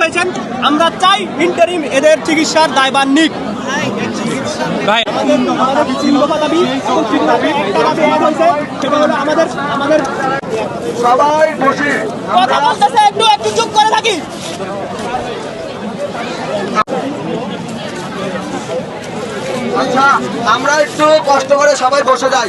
হয়েছেন আমরা চাই ইন্টারিম এদের চিকিৎসার দায়ভার নিক। ভাই। আমাদের আমাদের সবাই কথা বলতেছে একটু একটু চুপ করে থাকি। আচ্ছা আমরা একটু কষ্ট করে সবাই বসে যাই।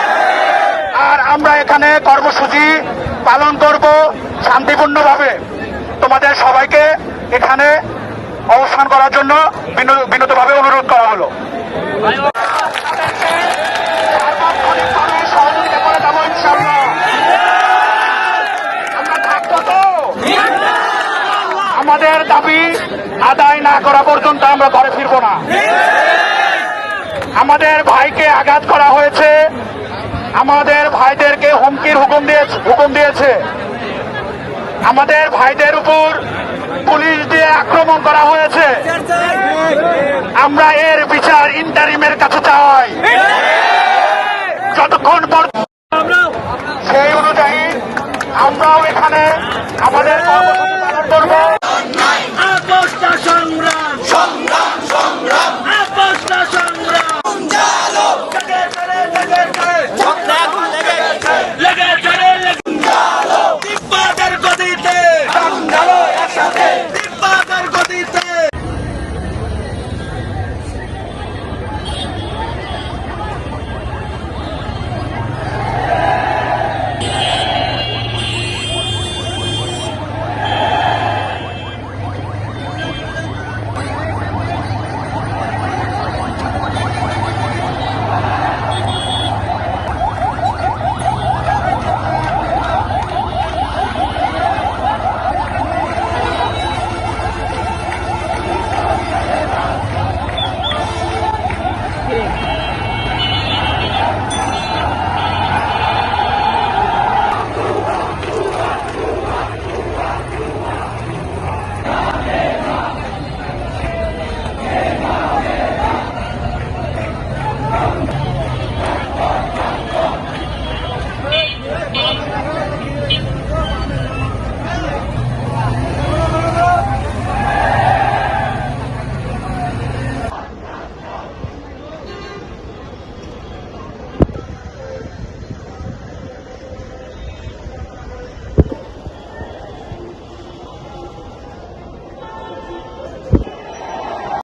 আর আমরা এখানে কর্মসূচি পালন করব শান্তিপূর্ণভাবে। তোমাদের সবাইকে এখানে অবস্থান করার জন্য বিনো- বিনীতভাবে অনুরোধ করা হলো? আমাদের দাবি আদায় না করা পর্যন্ত আমরা ঘরে ফিরবো না। আমাদের ভাইকে আঘাত করা হয়েছে। আমাদের ভাইদেরকে হুমকির হুকুম দিয়েছে হুকুম দিয়েছে। আমাদের ভাইদের উপর পুলিশ দিয়ে আক্রমণ করা হয়েছে। আমরা এর বিচার ইন্টারিমের কাছে চাই। যতক্ষণ পর্যন্ত সেই অনুযায়ী আমরাও এখানে আমাদের